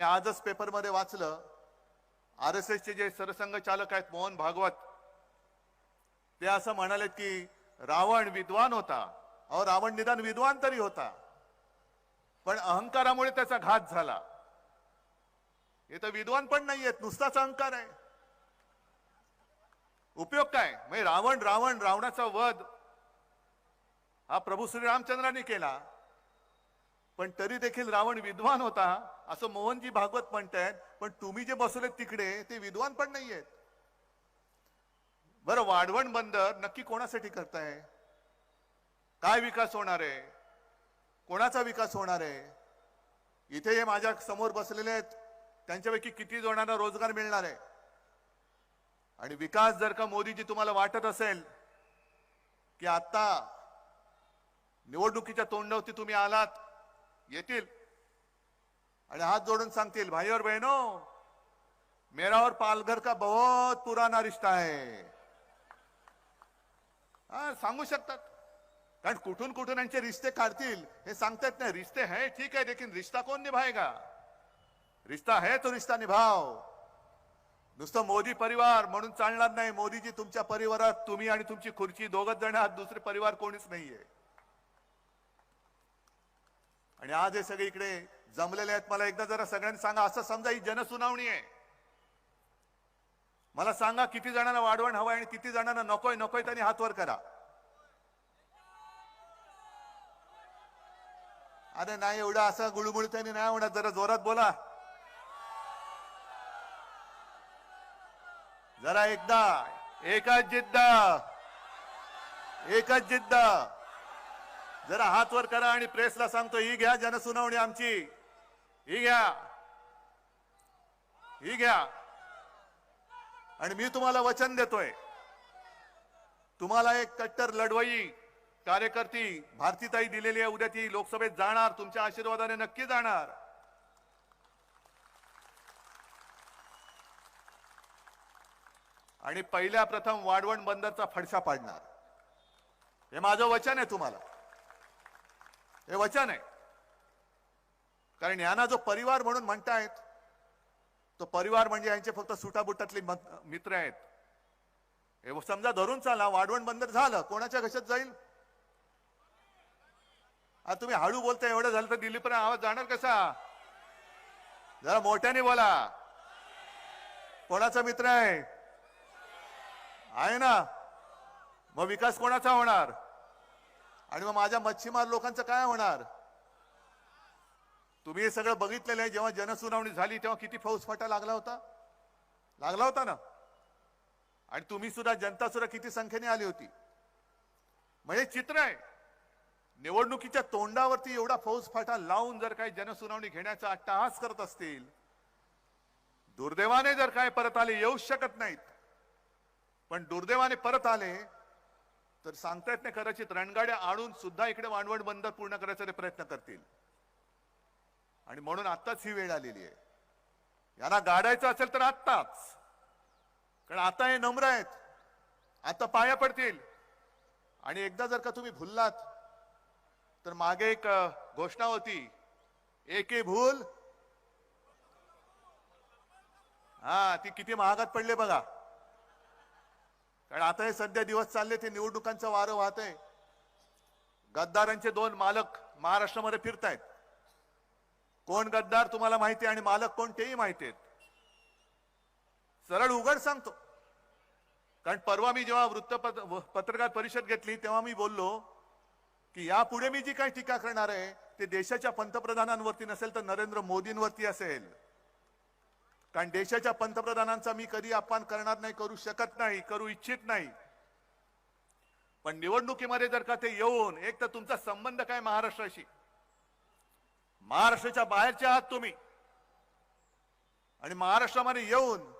मी आजच पेपरमध्ये वाचलं आर एस एसचे जे सरसंघचालक आहेत मोहन भागवत ते असं म्हणाले की रावण विद्वान होता. अहो रावण निदान विद्वान तरी होता. पण अहंकारामुळे त्याचा घात झाला. हे तर विद्वान पण नाहीयेत नुसताच अहंकार आहे. उपयोग काय? म्हणजे रावण रावण रावणाचा वध हा प्रभू श्रीरामचंद्रांनी केला. पण तरी देखील रावण विद्वान होता. असं मोहनजी भागवत म्हणतायत पण तुम्ही जे बसवलेत तिकडे ते विद्वान पण नाहीयेत. बरं वाढवण बंदर नक्की कोणासाठी करताय? काय विकास होणार आहे? कोणाचा विकास होणार आहे? इथे हे माझ्यासमोर बसलेले आहेत. त्यांच्यापैकी किती जणांना रोजगार मिळणार आहे? आणि विकास जर का मोदीजी तुम्हाला वाटत असेल की आता निवडणुकीच्या तोंडावरती तुम्ही आलात येतील. आणि हात जोडून सांगतील भाई और बहनो मेरा और पालघर का बहुत पुराना रिश्ता है. हा सांगू शकतात. कारण कुठून कुठून यांचे रिश्ते काढतील हे सांगतात नाही. रिश्ते है ठीक आहे लेकिन रिश्ता कोण निभाएगा? रिश्ता है तो रिश्ता निभाव नुसतं मोदी परिवार म्हणून चालणार नाही. मोदीजी तुमच्या परिवारात तुम्ही आणि तुमची खुर्ची दोघच जण आहात दुसरे परिवार कोणीच नाहीये. आणि आज हे सगळे इकडे जमलेले आहेत. मला एकदा जरा सगळ्यांनी सांगा असं समजा ही जनसुनावणी आहे. मला सांगा किती जणांना वाढवण हवं आणि किती जणांना नकोय नकोय त्यांनी हातवर करा. अरे नाही एवढं असं गुळगुळ त्यांनी नाही होणार जरा जोरात बोला. जरा एकदा एकच जिद्द एकच जिद्द. जरा हात वर करा आणि प्रेसला सांगतो ही घ्या जनसुनावणी आमची. ही घ्या. ही घ्या. आणि मी तुम्हाला वचन देतोय. तुम्हाला एक कट्टर लढवई कार्यकर्ती भारतीताई दिलेली आहे. उद्या ती लोकसभेत जाणार. तुमच्या आशीर्वादाने नक्की जाणार. आणि पहिल्या प्रथम वाढवण बंदरचा फडशा पाडणार. हे माझं वचन आहे तुम्हाला. हे वचन आहे. कारण यांना जो परिवार म्हणून म्हणतायत तो परिवार म्हणजे यांचे फक्त सुटाबुटातले मत- मित्र आहेत. हे समजा धरून चाला वाढवण बंदर झालं कोणाच्या घशात जाईल? आता तुम्ही हळू बोलता एवढं झालं तर दिल्लीपर्यंत आवाज जाणार कसा? जरा मोठ्याने बोला. कोणाचा मित्र आहे? आहे ना. मग विकास कोणाचा होणार? आणि मग माझ्या मच्छीमार लोकांचं काय होणार? तुम्ही हे सगळं बघितलेलं आहे जेव्हा जनसुनावणी झाली तेव्हा किती फौजफाटा लागला होता? लागला होता ना? आणि तुम्ही सुद्धा जनता सुद्धा किती संख्येने आली होती? म्हणजे चित्र आहे. निवडणुकीच्या तोंडावरती एवढा फौजफाटा लावून जर काही जनसुनावणी घेण्याचा अट्टहास करत असतील दुर्दैवाने जर काय परत आले येऊ शकत नाहीत. पण दुर्दैवाने परत आले तर सांगतायत नाही कदाचित रणगाड्या आणून सुद्धा इकडे वाणवण बंदर पूर्ण करायचा ते प्रयत्न करतील. आणि म्हणून आत्ताच ही वेळ आलेली आहे. यांना गाडायचं असेल तर आत्ताच. कारण आता हे नम्र आहेत. आता पाया पडतील. आणि एकदा जर का तुम्ही भुललात तर मागे एक घोषणा होती. एके भूल. हा ती किती महागात पडले बघा. कारण आता हे सध्या दिवस चालले ते निवडणुकांचं वारं वाहत आहे गद्दारांचे दोन मालक महाराष्ट्रामध्ये फिरतायत. कोण गद्दार तुम्हाला माहिती आणि मालक कोण तेही माहिती आहेत. सरळ उघड सांगतो. कारण परवा मी जेव्हा वृत्तपत्र पत्रकार परिषद घेतली तेव्हा मी बोललो की यापुढे मी जी काही टीका करणार आहे ते देशाच्या पंतप्रधानांवरती नसेल तर नरेंद्र मोदींवरती असेल. कारण देशाच्या पंतप्रधानांचा मी कधी अपमान करणार नाही करू शकत नाही करू इच्छित नाही. पण निवडणुकीमध्ये जर का ते येऊन एक तर तुमचा संबंध काय महाराष्ट्राशी? महाराष्ट्राच्या बाहेरचे आहात तुम्ही. आणि महाराष्ट्रामध्ये येऊन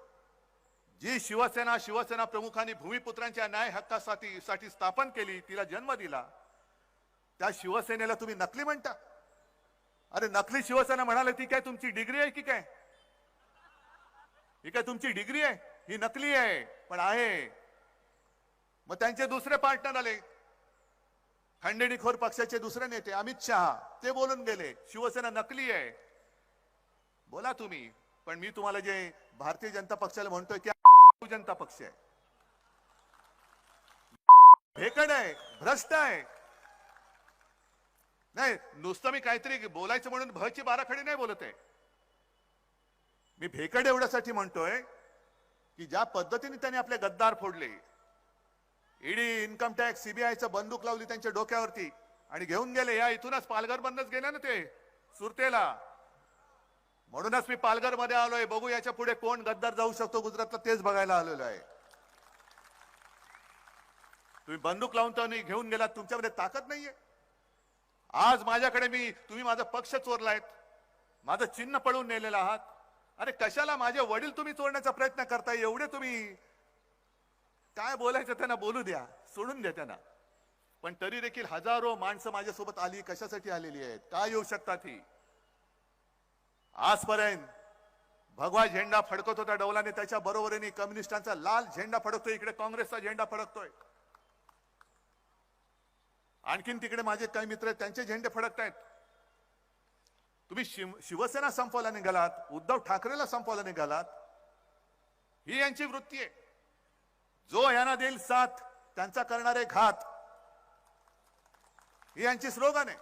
जी शिवसेना शिवसेना प्रमुखांनी भूमिपुत्रांच्या न्याय हक्कासाठी साठी स्थापन केली तिला जन्म दिला त्या शिवसेनेला तुम्ही नकली म्हणता? अरे नकली शिवसेना म्हणाले ती काय तुमची डिग्री आहे की काय? ही काय तुमची डिग्री आहे? ही नकली आहे पण आहे. मग त्यांचे दुसरे पार्टनर आले. खंडणीखोर पक्षाचे दुसरे नेते अमित शहा ते बोलून गेले शिवसेना नकली आहे. बोला तुम्ही पण मी तुम्हाला जे भारतीय जनता पक्षाला म्हणतोय की जनता पक्ष आहे. भेकड आहे भ्रष्ट आहे. नाही नुसतं मी काहीतरी बोलायचं म्हणून भची बाराखडी नाही बोलत आहे. मी भेकड एवढ्यासाठी म्हणतोय की ज्या पद्धतीने त्यांनी आपले गद्दार फोडले ईडी इन्कम टॅक्स सीबीआयचं बंदूक लावली त्यांच्या डोक्यावरती आणि घेऊन गेले. या इथूनच पालघर बंदच गेले ना ते सुरतेला. म्हणूनच मी पालघरमध्ये आलोय. बघू याच्यापुढे कोण गद्दार जाऊ शकतो. गुजरातला तेच बघायला आलेलो आहे. तुम्ही बंदूक लावून तर नाही घेऊन गेलात. तुमच्यामध्ये ताकद नाहीये. आज माझ्याकडे मी तुम्ही माझा पक्ष चोरलायत. माझं चिन्ह पळून नेलेलं आहात. अरे कशाला माझे वडील तुम्ही चोरण्याचा प्रयत्न करताय? एवढे तुम्ही काय बोलायचं त्यांना बोलू द्या सोडून द्या त्यांना. पण तरी देखील हजारो माणसं माझ्यासोबत आली कशासाठी आलेली आहेत? काय येऊ शकतात ही? आजपर्यंत भगवा झेंडा फडकत होता डौलाने त्याच्या बरोबरीने कम्युनिस्टांचा लाल झेंडा फडकतोय इकडे काँग्रेसचा झेंडा फडकतोय. आणखीन तिकडे माझे काही मित्र आहेत त्यांचे झेंडे फडकतायत. तुम्ही शिव शिवसेना संपवायला निघालात उद्धव ठाकरेला संपवायला निघालात ही यांची वृत्ती आहे. जो यांना देईल साथ त्यांचा करणारे घात. ही यांची स्लोगन आहे.